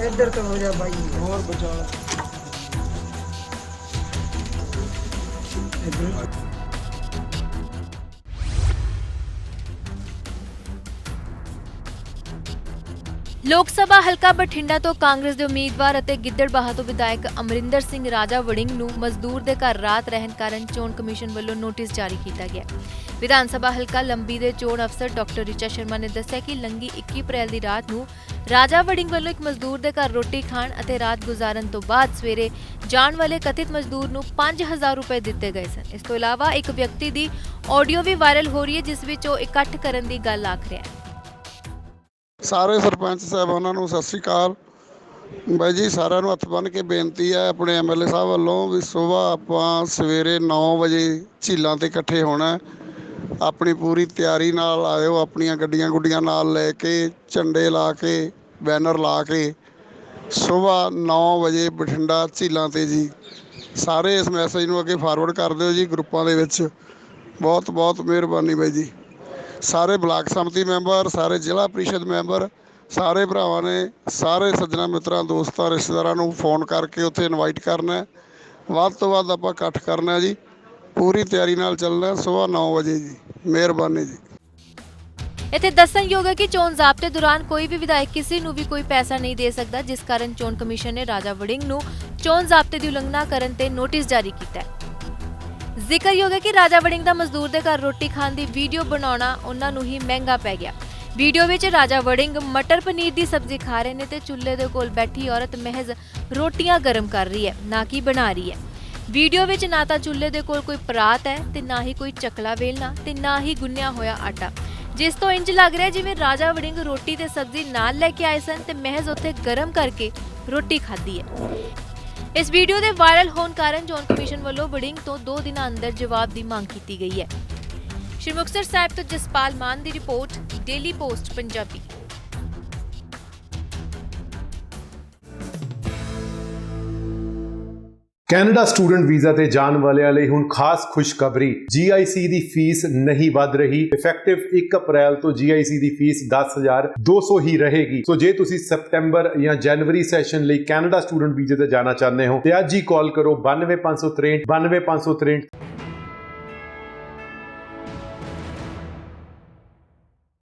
ਇੱਧਰ ਤੋਂ ਹੋ ਜਾ ਬਾਈ ਹੋਰ ਬਚਾ ਲੋਕ ਸਭਾ ਹਲਕਾ ਬਠਿੰਡਾ ਤੋਂ ਕਾਂਗਰਸ ਦੇ ਉਮੀਦਵਾਰ ਅਤੇ ਗਿੱਦੜਬਾਹਾ ਤੋਂ ਵਿਧਾਇਕ ਅਮਰਿੰਦਰ ਸਿੰਘ ਰਾਜਾ ਵੜਿੰਗ ਨੂੰ ਮਜ਼ਦੂਰ ਦੇ ਘਰ ਰਾਤ ਰਹਿਣ ਕਾਰਨ ਚੋਣ ਕਮਿਸ਼ਨ ਵੱਲੋਂ ਨੋਟਿਸ ਜਾਰੀ ਕੀਤਾ ਗਿਆ। ਵਿਧਾਨ ਸਭਾ ਹਲਕਾ ਲੰਬੀ ਦੇ ਚੋਣ ਅਫਸਰ ਡਾਕਟਰ ਰਿਚਾ ਸ਼ਰਮਾ ਨੇ ਦੱਸਿਆ ਕਿ ਲੰਗੀ 21 ਅਪ੍ਰੈਲ ਦੀ ਰਾਤ ਨੂੰ ਰਾਜਾ ਵੜਿੰਗ ਵੱਲੋਂ ਇੱਕ ਮਜ਼ਦੂਰ ਦੇ ਘਰ ਰੋਟੀ ਖਾਣ ਅਤੇ ਰਾਤ ਗੁਜ਼ਾਰਨ ਤੋਂ ਬਾਅਦ ਸਵੇਰੇ ਜਾਣ ਵਾਲੇ ਕਥਿਤ ਮਜ਼ਦੂਰ ਨੂੰ 5000 ਰੁਪਏ ਦਿੱਤੇ ਗਏ ਸਨ। ਇਸ ਤੋਂ ਇਲਾਵਾ ਇੱਕ ਵਿਅਕਤੀ ਦੀ ਆਡੀਓ ਵੀ ਵਾਇਰਲ ਹੋ ਰਹੀ ਹੈ, ਜਿਸ ਵਿੱਚ ਉਹ ਇਕੱਠ ਕਰਨ ਦੀ ਗੱਲ ਆਖ ਰਿਹਾ ਹੈ। ਸਾਰੇ ਸਰਪੰਚ ਸਾਹਿਬਾਨਾਂ ਨੂੰ ਸਤਿ ਸ੍ਰੀ ਅਕਾਲ। ਬਾਈ ਜੀ, ਸਾਰਿਆਂ ਨੂੰ ਹੱਥ ਬੰਨ੍ਹ ਕੇ ਬੇਨਤੀ ਹੈ, ਆਪਣੇ ਐਮਐਲਏ ਸਾਹਿਬ ਵੱਲੋਂ ਵੀ ਸਵੇਰ ਆਪਾਂ ਸਵੇਰੇ 9 ਵਜੇ ਝੀਲਾਂ ਤੇ ਇਕੱਠੇ ਹੋਣਾ ਆਪਣੀ ਪੂਰੀ ਤਿਆਰੀ ਨਾਲ ਆਇਓ, ਆਪਣੀਆਂ ਗੱਡੀਆਂ ਗੁੱਡੀਆਂ ਨਾਲ ਲੈ ਕੇ, ਝੰਡੇ ਲਾ ਕੇ, ਬੈਨਰ ਲਾ ਕੇ ਸਵੇਰ 9 ਵਜੇ ਬਠਿੰਡਾ ਝੀਲਾਂ ਤੇ ਜੀ। ਸਾਰੇ ਇਸ ਮੈਸੇਜ ਨੂੰ ਅੱਗੇ ਫਾਰਵਰਡ ਕਰ ਦਿਓ ਜੀ, ਗਰੁੱਪਾਂ ਦੇ ਵਿੱਚ। ਬਹੁਤ ਬਹੁਤ ਮਿਹਰਬਾਨੀ ਬਾਈ ਜੀ। ਸਾਰੇ ਬਲਾਕ ਸੰਮਤੀ ਮੈਂਬਰ, ਸਾਰੇ ਜ਼ਿਲ੍ਹਾ ਪ੍ਰੀਸ਼ਦ ਮੈਂਬਰ, ਸਾਰੇ ਭਰਾਵਾਂ ਨੇ, ਸਾਰੇ ਸੱਜਣਾ ਮਿੱਤਰਾਂ, ਦੋਸਤਾਂ, ਰਿਸ਼ਤੇਦਾਰਾਂ ਨੂੰ ਫੋਨ ਕਰਕੇ ਉੱਥੇ ਇਨਵਾਈਟ ਕਰਨਾ ਵੱਧ ਤੋਂ ਵੱਧ ਆਪਾਂ ਇਕੱਠ ਕਰਨਾ ਜੀ। ਪੂਰੀ ਤਿਆਰੀ ਨਾਲ ਚੱਲਣਾ ਸਵੇਰ 9 ਵਜੇ ਜੀ। ਮਿਹਰਬਾਨੀ ਜੀ। ਇੱਥੇ ਦੱਸਣਯੋਗ ਹੈ ਕਿ ਚੋਣ ਜ਼ਾਬਤੇ ਦੌਰਾਨ ਕੋਈ ਵੀ ਵਿਧਾਇਕ ਕਿਸੇ ਨੂੰ ਵੀ ਕੋਈ ਪੈਸਾ ਨਹੀਂ ਦੇ ਸਕਦਾ, ਜਿਸ ਕਾਰਨ ਚੋਣ ਕਮਿਸ਼ਨ ਨੇ ਰਾਜਾ ਵੜਿੰਗ ਨੂੰ ਚੋਣ ਜ਼ਾਬਤੇ ਦੀ ਉਲੰਘਣਾ ਕਰਨ ਤੇ ਨੋਟਿਸ ਜਾਰੀ ਕੀਤਾ ਹੈ। ਜ਼ਿਕਰਯੋਗ ਹੈ ਕਿ ਰਾਜਾ ਵੜਿੰਗ ਦਾ ਮਜ਼ਦੂਰ ਦੇ ਘਰ ਰੋਟੀ ਖਾਣ ਦੀ ਵੀਡੀਓ ਬਣਾਉਣਾ ਉਹਨਾਂ ਨੂੰ ਹੀ ਮਹਿੰਗਾ ਪੈ ਗਿਆ। ਵੀਡੀਓ ਵਿੱਚ ਰਾਜਾ ਵੜਿੰਗ ਮਟਰ ਪਨੀਰ ਦੀ ਸਬਜ਼ੀ ਖਾ ਰਹੇ ਨੇ ਤੇ ਚੁੱਲ੍ਹੇ ਦੇ ਕੋਲ ਬੈਠੀ ਔਰਤ ਮਹਿਜ਼ ਰੋਟੀਆਂ ਗਰਮ ਕਰ ਰਹੀ ਹੈ, ਨਾ ਕਿ ਬਣਾ ਰਹੀ ਹੈ। ਵੀਡੀਓ ਵਿੱਚ ਨਾ ਤਾਂ ਚੁੱਲ੍ਹੇ ਦੇ ਕੋਲ ਕੋਈ ਪਰਾਤ ਹੈ ਤੇ ਨਾ ਹੀ ਕੋਈ ਚਕਲਾ ਵੇਲਣਾ ਤੇ ਨਾ ਹੀ ਗੁੰਨਿਆ ਹੋਇਆ ਆਟਾ। ਜਿਸ ਤੋਂ ਇੰਜ ਲੱਗ ਰਿਹਾ ਜਿਵੇਂ ਰਾਜਾ ਵੜਿੰਗ ਰੋਟੀ ਤੇ ਸਬਜ਼ੀ ਨਾਲ ਲੈ ਕੇ ਆਏ ਸਨ ਤੇ ਮਹਿਜ਼ ਉੱਥੇ ਗਰਮ ਕਰਕੇ ਰੋਟੀ ਖਾਧੀ ਹੈ। ਇਸ ਵੀਡੀਓ ਦੇ ਵਾਇਰਲ ਹੋਣ ਕਾਰਨ ਚੋਣ ਕਮਿਸ਼ਨ ਵੱਲੋਂ ਵੜਿੰਗ ਤੋਂ 2 ਦਿਨਾਂ ਅੰਦਰ ਜਵਾਬ ਦੀ ਮੰਗ ਕੀਤੀ ਗਈ ਹੈ। ਸ਼੍ਰੀ ਮੁਕਤਸਰ ਸਾਹਿਬ ਤੋਂ ਜਸਪਾਲ ਮਾਨ ਦੀ report, Daily Post, Punjabi. Canada student visa ਤੇ ਜਾਣ ਵਾਲਿਆਂ ਲਈ ਹੁਣ ਖਾਸ ਖੁਸ਼ਖਬਰੀ। GIC ਦੀ ਫੀਸ ਨਹੀਂ ਵੱਧ ਰਹੀ। ਇਫੈਕਟਿਵ 1 ਅਪ੍ਰੈਲ ਤੋਂ GIC ਦੀ ਫੀਸ 10200 ਹੀ ਰਹੇਗੀ। ਸੋ ਜੇ ਤੁਸੀਂ ਸਪਟੈਂਬਰ ਜਾਂ ਜਨਵਰੀ ਸੈਸ਼ਨ ਲਈ ਕੈਨੇਡਾ ਸਟੂਡੈਂਟ ਵੀਜ਼ੇ ਤੇ ਜਾਣਾ ਚਾਹੁੰਦੇ ਹੋ, ਤੇ ਅੱਜ ਹੀ ਕਾਲ ਕਰੋ 92563 92563